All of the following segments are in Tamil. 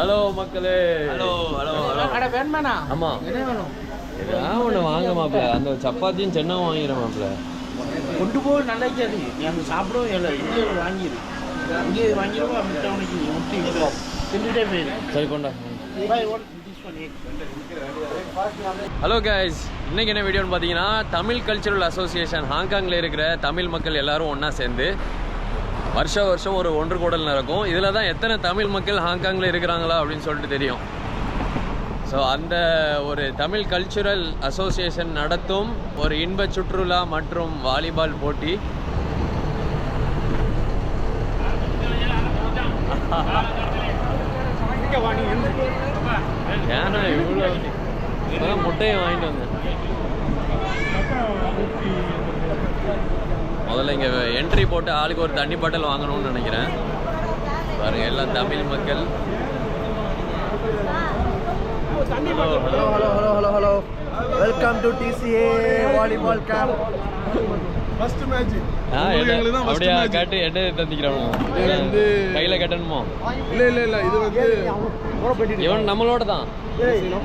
ஹலோ மக்களே. Hello hello hello. அட வேணுமாண்ணா. ஆமா. என்ன வேணும்? ஏதாவது ஒன்று வாங்க மாப்பிள்ள. அந்த சப்பாத்தியும் சென்னம் வாங்கிடுறேன் மாப்பிள்ள. கொண்டு போய் நல்லா இருக்காது நீ அங்கே சாப்பிடவும் இல்லை இங்கே வாங்கிடு. இங்கே வாங்கிடுவோம் உனக்கு முட்டி தின்னுட்டே போயிரு. சரி கொண்டா. ஹலோ கைஸ் இன்னைக்கு என்ன வீடியோன்னு பார்த்தீங்கன்னா தமிழ் கல்ச்சுரல் அசோசியேஷன் ஹாங்காங்கில் இருக்கிற தமிழ் மக்கள் எல்லாரும் ஒன்றா சேர்ந்து வருஷம் வருஷம் ஒரு ஒன்று கூடல் நடக்கும். இதில் தான் எத்தனை தமிழ் மக்கள் ஹாங்காங்கில் இருக்கிறாங்களா அப்படின்னு சொல்லிட்டு தெரியும். ஸோ அந்த ஒரு தமிழ் கல்ச்சுரல் அசோசியேஷன் நடத்தும் ஒரு இன்ப சுற்றுலா மற்றும் வாலிபால் போட்டி. ஏன்னா இவ்வளோ முட்டையை வாங்கிட்டு வந்தேன். முதல்ல இங்கே என்ட்ரி போட்டு ஆளுக்கு ஒரு தண்ணி பாட்டில் வாங்கணும்னு நினைக்கிறேன். பாருங்க எல்லாம் தமிழ் மக்கள். Hello hello hello hello hello welcome to TCA volleyball camp first match. அப்படியா? காட்டு எடு தந்திக்கிறோம்? இது வந்து- கையில கட்டணுமோ? இல்ல இல்ல இல்ல இது வந்து இவன் நம்மளோட தான்.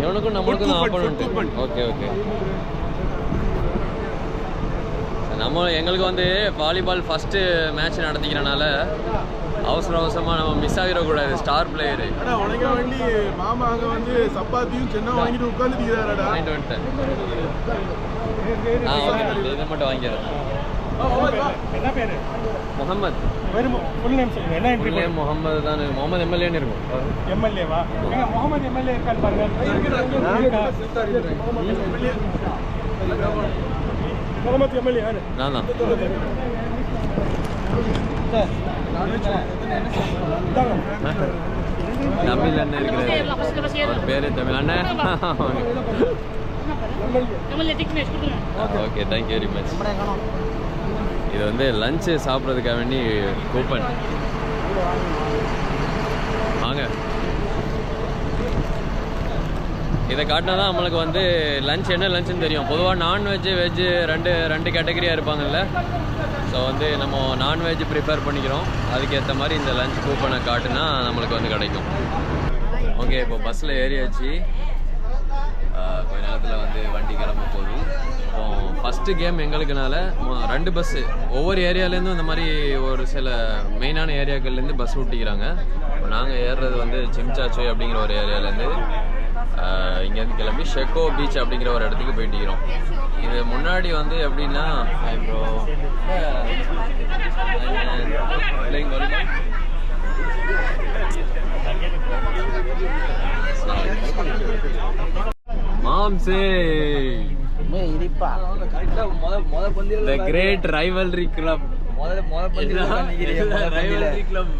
இவனுக்கும் நம்மளுக்கும் தான் coupon. Okay okay. நம்ம எங்களுக்கு வந்து வாலிபால் ஃபஸ்ட்டு மேட்ச் நடத்திக்கிறனால அவசர அவசரமாக நம்ம மிஸ் ஆகிடக்கூடாது ஸ்டார் பிளேயரு அடா உனக்கு வேண்டி மாமா அங்க வந்து சப்பாத்தியும் சென்னை வாங்கிட்டு உட்காந்துருக்கிறாரடா வாங்கிட்டு வந்துட்டேன். ஆ ஓகே இதை மட்டும் வாங்கிடுறேன் என்ன பேரு? முகமது. வெறும் ஃபுல் நேம் சொல்லுங்க. என்ன முகமது தான். முகமது எம்எல்ஏன்னு இருக்கும். எம்எல்ஏவா எங்க முகமது எம்எல்ஏ இருக்கான்னு பாருங்க. முகமது நான் தான் தமிழ் அண்ணன் இருக்கிறாரு அவர் பேரு தமிழ் அண்ணன் ஓகே தேங்க்யூ வெரி மச் இது வந்து லஞ்சு சாப்பிட்றதுக்காக வேண்டி கூப்பன் வாங்க இதை காட்டினா தான் நம்மளுக்கு வந்து லஞ்ச் என்ன லஞ்சுன்னு தெரியும். பொதுவாக நான்வெஜ்ஜு வெஜ்ஜு ரெண்டு ரெண்டு கேட்டகரியாக இருப்பாங்கல்ல. ஸோ வந்து நம்ம நான்வெஜ் ப்ரிப்பேர் பண்ணிக்கிறோம். அதுக்கேற்ற மாதிரி இந்த லஞ்ச் கூப்பனை காட்டுனா நம்மளுக்கு வந்து கிடைக்கும். ஓகே இப்போ பஸ்ஸில் ஏறியாச்சு. கொஞ்ச நேரத்தில் வந்து வண்டி கிளம்ப போகுது. இப்போ ஃபஸ்ட்டு கேம் எங்களுக்குனால ரெண்டு பஸ்ஸு ஒவ்வொரு ஏரியாலேருந்தும் இந்த மாதிரி ஒரு சில மெயினான ஏரியாக்கள்லேருந்து பஸ் விட்டிக்கிறாங்க நாங்கள் ஏறுறது வந்து சிம்சாச்சோய் அப்படிங்கிற ஒரு ஏரியாலேருந்து இங்கேருந்து கிளம்பி ஷெக்கோ பீச் அப்படிங்கிற ஒரு இடத்துக்கு போயிட்டிக்கிறோம் இது முன்னாடி வந்து எப்படின்னா வருமா? மாம்சே. கிரேட் ரைவல்ரி கிளப் முதல்ல முதல் ரைவல்ரி கிளப்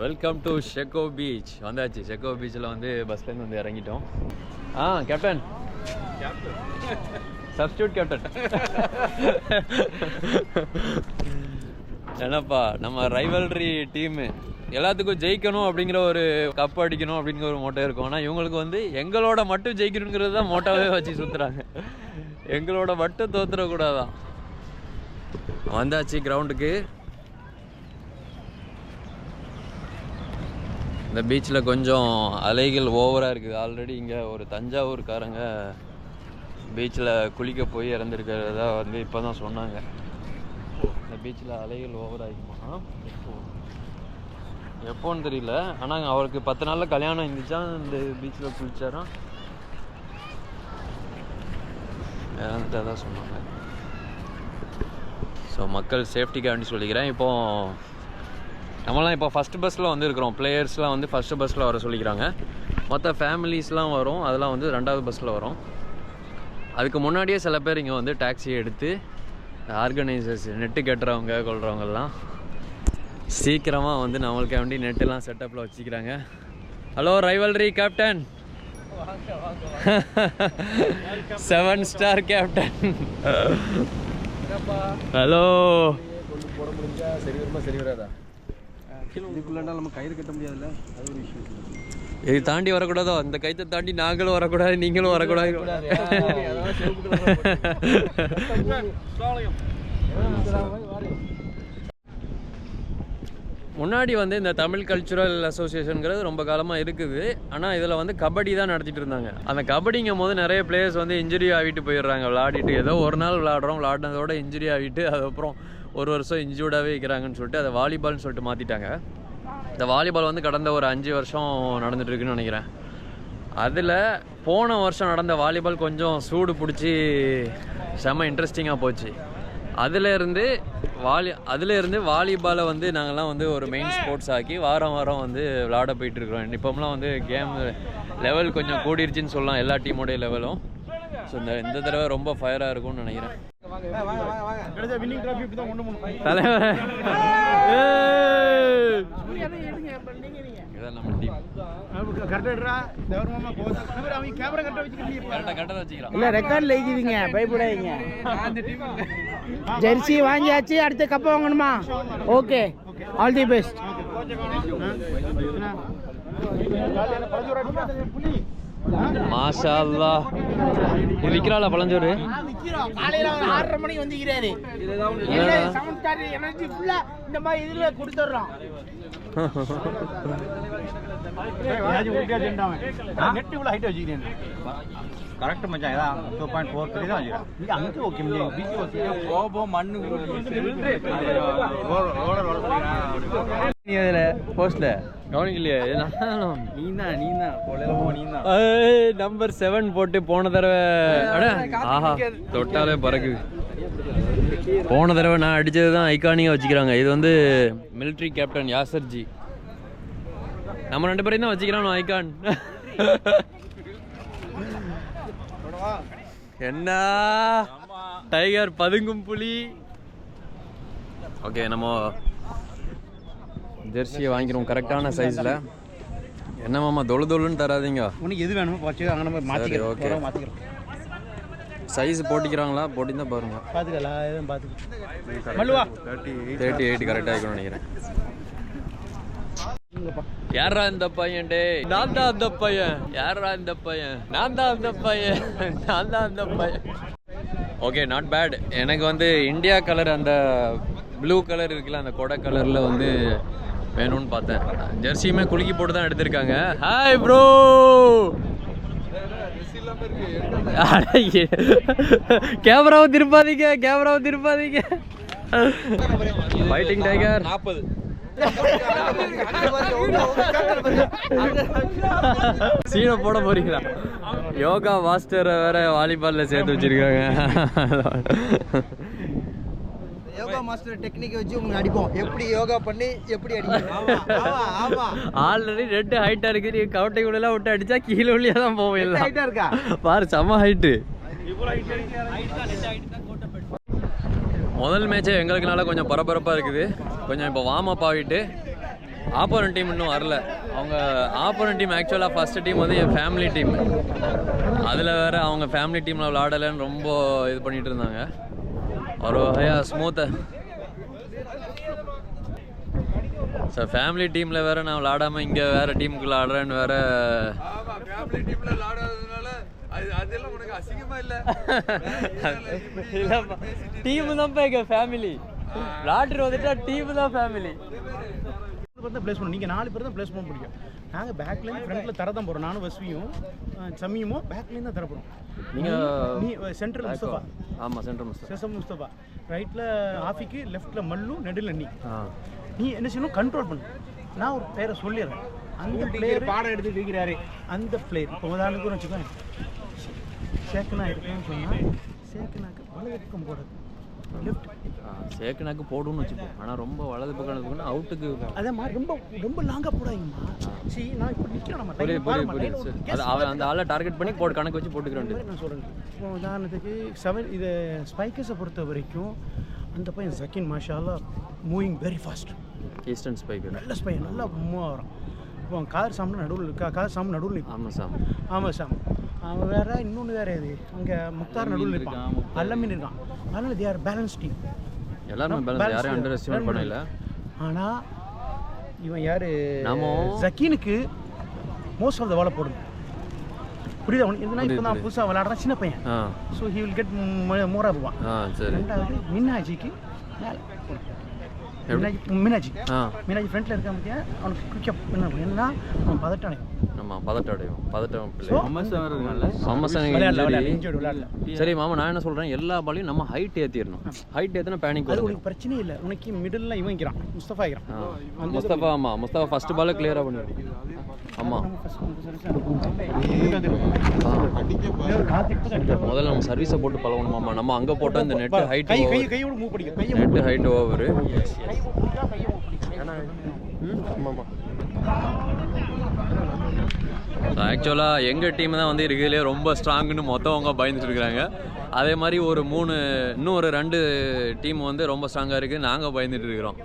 வெல்கம் டு ஷெக்கோ பீச் வந்தாச்சு. ஷெக்கோ பீச்சில் வந்து பஸ்லேருந்து வந்து இறங்கிட்டோம். ஆ கேப்டன் சப்ஸ்டியூட் கேப்டன் என்னப்பா நம்ம ரைவல்ரி டீமு எல்லாத்துக்கும் ஜெயிக்கணும் அப்படிங்கிற ஒரு கப் அடிக்கணும் அப்படிங்கிற ஒரு மோட்டோ இருக்கும். ஆனால் இவங்களுக்கு வந்து எங்களோட மட்டும் ஜெயிக்கணுங்கிறது தான் மோட்டோவே வச்சு சுற்றுறாங்க எங்களோட மட்டும் தோத்துடக்கூடாதான். வந்தாச்சு கிரவுண்டுக்கு இந்த பீச்சில் கொஞ்சம் அலைகள் ஓவராக இருக்குது. ஆல்ரெடி இங்கே ஒரு தஞ்சாவூர்காரங்க பீச்சில் குளிக்க போய் இறந்துருக்கிறதா வந்து இப்போ தான் சொன்னாங்க. இந்த பீச்சில் அலைகள் ஓவராகிக்குமா எப்போ? எப்போன்னு தெரியல. ஆனால் அவருக்கு பத்து நாளில் கல்யாணம் இருந்துச்சா? இந்த பீச்சில் குளிச்சாராம் இறந்துட்டா தான் சொன்னாங்க. ஸோ மக்கள் சேஃப்டிக்காண்டி சொல்லிக்கிறேன். இப்போது நம்மலாம் இப்போ ஃபஸ்ட் பஸ்ஸில் வந்து இருக்கிறோம் பிளேயர்ஸ்லாம் வந்து ஃபஸ்ட்டு பஸ்ஸில் வர சொல்லிக்கிறாங்க. மற்ற ஃபேமிலிஸ்லாம் வரும். அதெல்லாம் வந்து ரெண்டாவது பஸ்ஸில் வரும். அதுக்கு முன்னாடியே சில பேர் இங்கே வந்து டாக்ஸி எடுத்து ஆர்கனைசர்ஸ் நெட்டு கட்டுறவங்க கொள்றவங்கெல்லாம் சீக்கிரமாக வந்து நம்மளுக்கு வேண்டி நெட்டெல்லாம் செட்டப்பில் வச்சுக்கிறாங்க. Hello rivalry captain seven star captain hello சரி வருமா சரி வராதா? இதுக்குள்ளா நம்ம கயிறு கட்ட முடியாதுல்ல? அது ஒரு இது தாண்டி வரக்கூடாதோ? அந்த கைத்தை தாண்டி நாங்களும் வரக்கூடாது நீங்களும் வரக்கூடாது. முன்னாடி வந்து இந்த தமிழ் கல்ச்சுரல் அசோசியேஷனுங்கிறது ரொம்ப காலமாக இருக்குது. ஆனால் இதில் வந்து கபடி தான் நடத்திட்டு இருந்தாங்க. அந்த கபடிங்கும் போது நிறைய பிளேயர்ஸ் வந்து இன்ஜுரி ஆகிட்டு போயிடுறாங்க. விளாடிட்டு ஏதோ ஒரு நாள் விளாடுறோம் விளாடினதோட இன்ஜுரி ஆகிட்டு அதுக்கப்புறம் ஒரு வருஷம் இன்ஜூர்டாகவே இருக்கிறாங்கன்னு சொல்லிட்டு அதை வாலிபால்னு சொல்லிட்டு மாற்றிட்டாங்க இந்த வாலிபால் வந்து கடந்த ஒரு அஞ்சு வருஷம் நடந்துட்டுருக்குன்னு நினைக்கிறேன். அதில் போன வருஷம் நடந்த வாலிபால் கொஞ்சம் சூடு பிடிச்சி செம்ம இன்ட்ரெஸ்டிங்காக போச்சு. அதுலேருந்து வாலி அதுலேருந்து வாலிபாலை வந்து நாங்கள்லாம் வந்து ஒரு மெயின் ஸ்போர்ட்ஸ் ஆக்கி வாரம் வாரம் வந்து விளாட போயிட்டு இருக்கிறோம் இப்போம்லாம் வந்து கேம் லெவல் கொஞ்சம் கூடிருச்சுன்னு சொல்லலாம் எல்லா டீமோடைய லெவலும் ஸோ இந்த இந்த தடவை ரொம்ப ஃபயராக இருக்கும்னு நினைக்கிறேன். தலைவர்! இதான் நம்ம டீம் அவங்க கேமரா இல்ல ரெக்கார்ட்ல எழுதிவீங்க பயப்படாதீங்க ஜெர்சி வாங்கியாச்சு அடுத்த கப்பை வாங்கணுமா ஓகே ஆல் தி பெஸ்ட் அல்லா இது விற்கிறாளா பழஞ்சோறு? காலையில ஒரு ஆறரை மணிக்கு வந்துக்கிறாரு எனர்ஜி ஃபுல்லா இந்த மாதிரி இதுல கொடுத்துட்றோம் கரெக்ட் மச்சான் இதான் டூ பாயிண்ட் ஃபோர் த்ரீ தான் இது அங்கே ஓகே மச்சான் பிஜி கோபம் மண்ணு நீ அதில் போஸ்ட்ல கவனிக்கலையே. நானும் நீ தான் நீ தான் பொழையலமோ நீ தான் நம்பர் செவன் போட்டு போன தடவை. அட, ஆஹா தொட்டாலே பறக்குது. போன தடவை நான் அடிச்சது தான் ஐகானியாக வச்சுக்கிறாங்க. இது வந்து military கேப்டன் யாசர்ஜி. நம்ம ரெண்டு பேரையும் தான் வச்சுக்கிறான் ஐகான் என்ன? டைகர் பதுங்கும் புலி. ஓகே நம்ம ஜெர்சியை வாங்கிக்கிறோம் கரெக்டான சைஸில் என்ன மாமா தொழு தொழுன்னு தராதீங்க. உனக்கு எது வேணுமோ வச்சு அங்கே நம்ம மாற்றிக்கிறோம். Okay மாற்றிக்கிறோம் size போட்டிக்கிறாங்களா? போட்டிருந்தா பாருங்க. பார்த்துக்கலாம் எதுவும் பார்த்துக்கலாம் தேர்ட்டி எயிட் கரெக்டாக இருக்கும்னு நினைக்கிறேன். யாரா இந்த பையன் டே நான் தான் அந்த பையன். யாரா இந்த பையன்? நான் தான் அந்த பையன். நான் தான் அந்த பையன். ஓகே நாட் பேட் எனக்கு வந்து இந்தியா கலர் அந்த ப்ளூ கலர் இருக்குல்ல அந்த கொடை கலரில் வந்து வேணும்னு பார்த்தேன். ஜெர்சியுமே குலுக்கி போட்டு தான் எடுத்திருக்காங்க. ஹாய் ப்ரோ கேமராவை திருப்பாதீங்க கேமராவை திருப்பாதீங்க ஃபைட்டிங் டைகர் நாற்பது சீனை போட போறீங்களா? யோகா மாஸ்டரை வேற வாலிபால்ல சேர்த்து வச்சிருக்காங்க. யோகா மாஸ்டர் டெக்னிக் வச்சு உங்களுக்கு அடிப்போம். எப்படி யோகா பண்ணி எப்படி அடிப்போம்? ஆல்ரெடி ரெண்டு ஹைட்டா இருக்கு. நீ கவட்டை எல்லாம் விட்டு அடிச்சா கீழே ஒளியா தான் போவோம் எல்லாம். ஹைட்டா இருக்கா? பாரு செம்ம ஹைட்டு முதல் மேட்சே எங்களுக்குனால கொஞ்சம் பரபரப்பாக இருக்குது. கொஞ்சம் இப்போ வார்ம் அப் ஆகிட்டு ஆப்போனன்ட் டீம் இன்னும் வரல. அவங்க ஆப்போனன்ட் டீம் ஆக்சுவலாக ஃபஸ்ட்டு டீம் வந்து என் ஃபேமிலி டீம் அதில் வேற அவங்க ஃபேமிலி டீமில் விளாடலைன்னு ரொம்ப இது பண்ணிட்டு இருந்தாங்க. ஒரு வகையாக ஸ்மூத்தாக சார் ஃபேமிலி டீமில் வேற நான் விளாடாமல் இங்கே வேற டீமுக்கு விளாடுறேன்னு வேற இல்லப்பா டீம் தான்ப்பா எங்க ஃபேமிலி லாட்ரி வந்துட்டா டீம் தான் ஃபேமிலி பேர்? தான் ப்ளேஸ் பண்ணணும். நீங்கள் நாலு பேர் தான் ப்ளேஸ் பண்ண முடியும். நாங்கள் பேக்லேருந்து ஃப்ரண்ட்டில் தர தான் போகிறோம் நானும் வஸ்வியும் அஹ், சம்மியுமோ பேக்லேருந்து தான் தர போகிறோம் நீங்க நீ சென்ட்ரல் முஸ்தபா. ஆமா சென்ட்ரல் முஸ்தபா. செசம் முஸ்தபா. ரைட்டில் ஆஃபிக்கு லெஃப்ட்டில் மல்லு நடுவில் நீ. ஆ. நீ என்ன செய்யணும்? கண்ட்ரோல் பண்ணு. நான் ஒரு பேரை சொல்லிடுறேன். அந்த பிளேயர் பாடம் எடுத்துட்டு இருக்கிறாரு. அந்த பிளேயர் இப்போ உதாரணத்துக்கு வச்சுக்கோங்க சேக்கனா இருக்குன்னு சொன்னால் சேக்கனாக்கு வலது பக்கம் போடுறது. லெஃப்ட் ஆ, சேக்கனாக்கு போடுன்னு வச்சுப்போம் ஆனா ரொம்ப வலது பக்கம் எடுத்துக்கணும் அவுட்டுக்கு அதே மாதிரி ரொம்ப ரொம்ப லாங்காக போடாதீங்கம்மா. சரி நான் இப்போ நிற்கிறேன் நம்ம புரியுது புரியுது புரியுது சரி. அது அவன் அந்த ஆளை டார்கெட் பண்ணி போட்டு கணக்கு வச்சு போட்டுக்கிற இந்த வேண்டியது மாதிரி நான் சொல்கிறேன் இப்போ உதாரணத்துக்கு செவன் இது ஸ்பைக்கர்ஸை பொறுத்த வரைக்கும் அந்த பையன் ஜக்கின் மாஷாலா moving very fast eastern spiker நல்ல பையன் நல்லா மூவ் ஆகிறான் இப்போ கார் சாமி நடுவில் இருக்கா? கார் சாமி நடுவில் நிற்பான் ஆமா சாம். ஆமாம் சாம். அவன் வேற இன்னொன்று வேற இது. அங்கே முக்தார் நடுவில் இருக்கான். அல்லமீன் இருக்கான். அதனால தே ஆர் பேலன்ஸ் டீம் எல்லாருமே யாரையும் அண்டர் எஸ்டிமேட் பண்ணல. ஆனால் இவன் யாரு? நாமோ- ஜக்கீனுக்கு மோஸ்ட் ஆஃப் த வாழை போடும் புரியுதா? உனக்கு இதுனா இப்போ தான். புதுசாக விளாடுறான் சின்ன பையன். ஸோ ஹி வில் கெட் மோரா போவான் ரெண்டாவது மின்னாஜிக்கு மேலே மீனாஜி மீனாஜி மீனாஜி ஃப்ரண்ட்ல இருக்க பத்தியா? அவனுக்கு குயிக்கப் என்ன அவன் பதட்டானே நம்ம பதட்டம் அடையும் பதட்டம் விளையாடல சரி மாமா நான் என்ன சொல்றேன்? எல்லா பாலையும் நம்ம ஹைட் ஏத்திரணும் ஹைட் ஏத்தினா பேனிக் அது வரும். உனக்கு பிரச்சனையே இல்லை. உனக்கு மிடில் இவன் இருக்கிறான் முஸ்தபா இருக்கிறான். முஸ்தபா ஆமா முஸ்தபா ஃபர்ஸ்ட் பால் கிளியரா பண்ணிடுவோம் ஆமா. முதல்ல நம்ம சர்வீஸை போட்டு பழகணும் மாமா. நம்ம அங்க போட்டா இந்த நெட் ஹைட் கை கை கையோட மூவ் பண்ணிக்க கையை நெட் ஹைட் ஓவர் ஸோ ஆக்சுவலாக எங்கள் டீம் தான் வந்து இருக்கிறதுலே ரொம்ப ஸ்ட்ராங்குன்னு மொத்தவங்க பயந்துட்டு இருக்கிறாங்க அதே மாதிரி ஒரு மூணு இன்னும் ஒரு ரெண்டு டீம் வந்து ரொம்ப ஸ்ட்ராங்காக இருக்குது நாங்கள் பயந்துட்டு இருக்கிறோம்.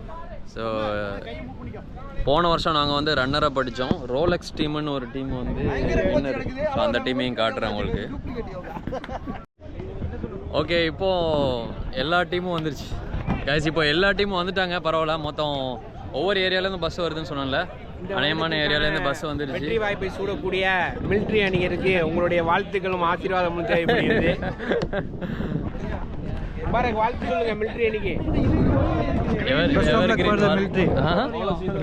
ஸோ போன வருஷம் நாங்கள் வந்து ரன்னராக படித்தோம் ரோலெக்ஸ் டீம்னு ஒரு டீம் வந்து வின்னர் ஸோ அந்த டீமையும் காட்டுறேன் உங்களுக்கு. ஓகே இப்போது எல்லா டீமும் வந்துருச்சு. கைஸ் இப்போ எல்லா டீமும் வந்துட்டாங்க. பரவாயில்ல. மொத்தம் ஒவ்வொரு ஏரியாவிலேருந்து பஸ் வருதுன்னு சொன்னேன்ல. அநேகமான ஏரியாலேருந்து பஸ் வந்துருச்சு வெற்றி வாய்ப்பை சூடக்கூடிய மிலிட்ரி அணியருக்கு உங்களுடைய வாழ்த்துக்களும் ஆசீர்வாதமும் தேவைப்படுகிறது. பாருங்க வாழ்த்து சொல்லுங்க மிலிட்ரி அணிக்கு. Ever ever green Aha.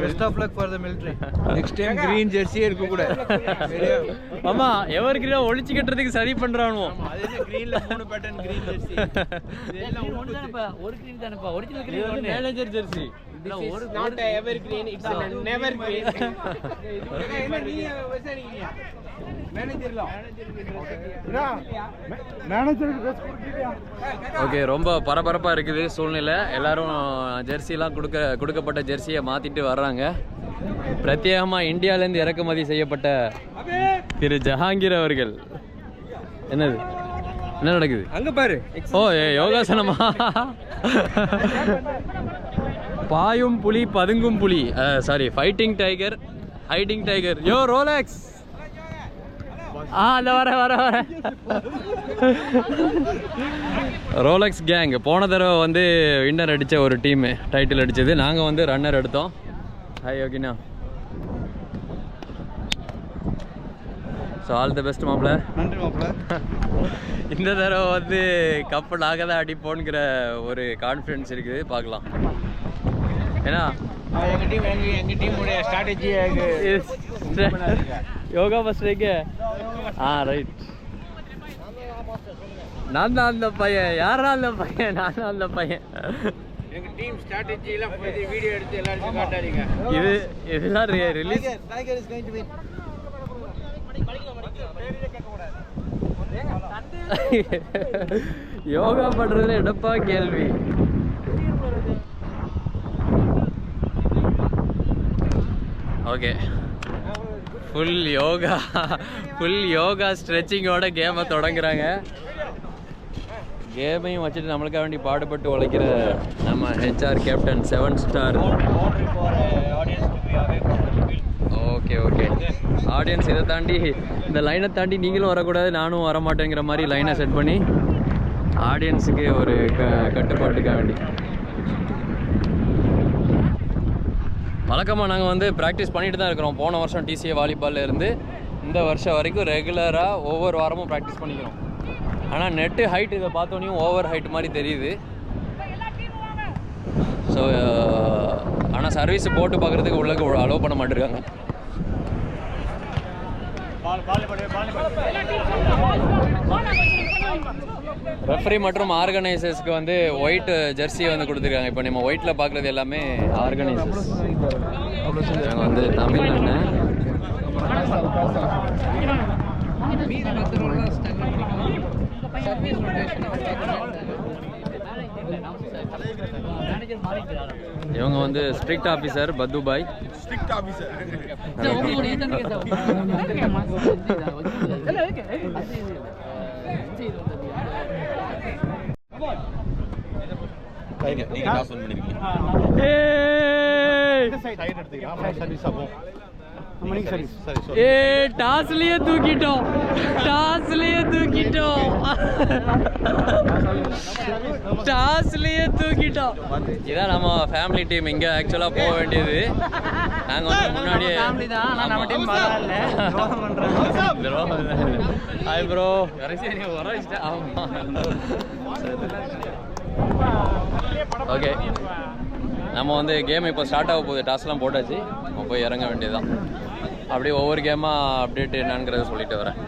Best of luck for the military next time green jersey எடுக்க கூட. ஆமா எவர் கிரீன் ஒழிச்சு கட்டுறதுக்கு சரி பண்றானோ அது என்ன கிரீன்ல மூணு பேட்டர்ன் கிரீன் ஜெர்சி ஒரு கிரீன் தானப்பா? ஒரிஜினல் கிரீன் மேனேஜர் ஜெர்சி ஒரு not ever green it's never green என்ன நீங்க விசாரிக்கிறீங்க மேனேஜர்லாம் ஓகே ரொம்ப பரபரப்பாக இருக்குது சூழ்நிலை. எல்லாரும் ஜெர்சிலாம் கொடுக்க கொடுக்கப்பட்ட ஜெர்சியை மாற்றிட்டு வர்றாங்க. பிரத்யேகமாக இந்தியாவிலேருந்து இறக்குமதி செய்யப்பட்ட திரு ஜஹாங்கீர் அவர்கள். என்னது? என்ன நடக்குது? அங்க பாரு. ஓ யோகாசனமா? பாயும் புலி பதுங்கும் புலி. Sorry fighting tiger hiding tiger yo Rolex ஆ அந்த வர வர வர. ரோலெக்ஸ் கேங் போன தடவை வந்து வின்னர் அடித்த ஒரு டீமு டைட்டில் அடித்தது நாங்கள் வந்து ரன்னர் எடுத்தோம். ஹாய் யோகினா ஸோ ஆல் தி பெஸ்ட் மாப்பிள்ள நன்றி மாப்பிள்ள இந்த தடவை வந்து கப்பு நாங்கள் தான் அடிப்போங்கிற ஒரு கான்ஃபிடன்ஸ் இருக்குது. பார்க்கலாம். ஏன்னா எங்க டீம் எங்க எங்க டீமுடைய ஸ்ட்ராட்டஜி யோகா ஃபஸ்ட் ஆ ரைட் நான் தான் அந்த பையன். யாரா அந்த பையன்? நான் தான் அந்த பையன். எங்க டீம் ஸ்ட்ராட்டஜி எல்லாம் வீடியோ எடுத்து எல்லாருக்கும் காட்டாதீங்க. இது இதுதான் release tiger is going to win yoga பண்றதுல எடுப்பா கேள்வி? Okay full yoga full yoga ஸ்ட்ரெச்சிங்கோட கேமை தொடங்குறாங்க. கேமையும் வச்சுட்டு நம்மளுக்காக வேண்டி பாடுபட்டு உழைக்கிற நம்ம HR captain seven star okay okay audience இதை தாண்டி இந்த லைனை தாண்டி நீங்களும் வரக்கூடாது நானும் வரமாட்டேங்கிற மாதிரி லைனை செட் பண்ணி ஆடியன்ஸுக்கு ஒரு க கட்டுப்பாட்டுக்காக வேண்டி. வழக்கமாக நாங்கள் வந்து ப்ராக்டிஸ் பண்ணிட்டு தான் இருக்கிறோம். போன வருஷம் டிசிஏ வாலிபால்ல இருந்து இந்த வருஷம் வரைக்கும் ரெகுலராக ஒவ்வொரு வாரமும் ப்ராக்டிஸ் பண்ணிக்கிறோம். ஆனால் நெட்டு ஹைட் இதை பார்த்தோன்னே ஓவர் ஹைட் மாதிரி தெரியுது. ஸோ ஆனால் சர்வீஸ் போட்டு பார்க்குறதுக்கு உள்ளக்கு அலோவ் பண்ண மாட்டிருக்காங்க. ரெஃபரி மற்றும் ஆர்கனைசர்ஸ்க்கு வந்து ஒயிட் ஜெர்சி வந்து கொடுத்துருக்காங்க. இப்போ நம்ம ஒயிட்டில் பார்க்குறது எல்லாமே ஆர்கனைசர்ஸ் நாங்கள் வந்து தமிழ் அண்ணன். இவங்க வந்து ஸ்ட்ரிக்ட் ஆஃபீஸர் பத்துபாய். ஸ்ட்ரிக்ட் ஆஃபீஸர் சைடு எடுத்துக்கலாம். சர்வீஸ் ஆகும் மணிக்கு சரி ஏ டாஸ்லயே தூக்கிட்டோம். டாஸ்லயே தூக்கிட்டோம். டாஸ்லயே தூக்கிட்டோம். இதான் நம்ம ஃபேமிலி டீம் இங்க ஆக்சுவலா போக வேண்டியது. நாங்க வந்து முன்னாடியே நம்ம டீம் ஹாய் ப்ரோ ஆமா. ஓகே நம்ம வந்து கேம் இப்போ ஸ்டார்ட் ஆக போகுது. டாஸ்லாம் போட்டாச்சு. நம்ம போய் இறங்க வேண்டியதுதான். அப்படியே ஒவ்வொரு கேமாக அப்டேட் என்னங்கிறத சொல்லிட்டு வரேன்.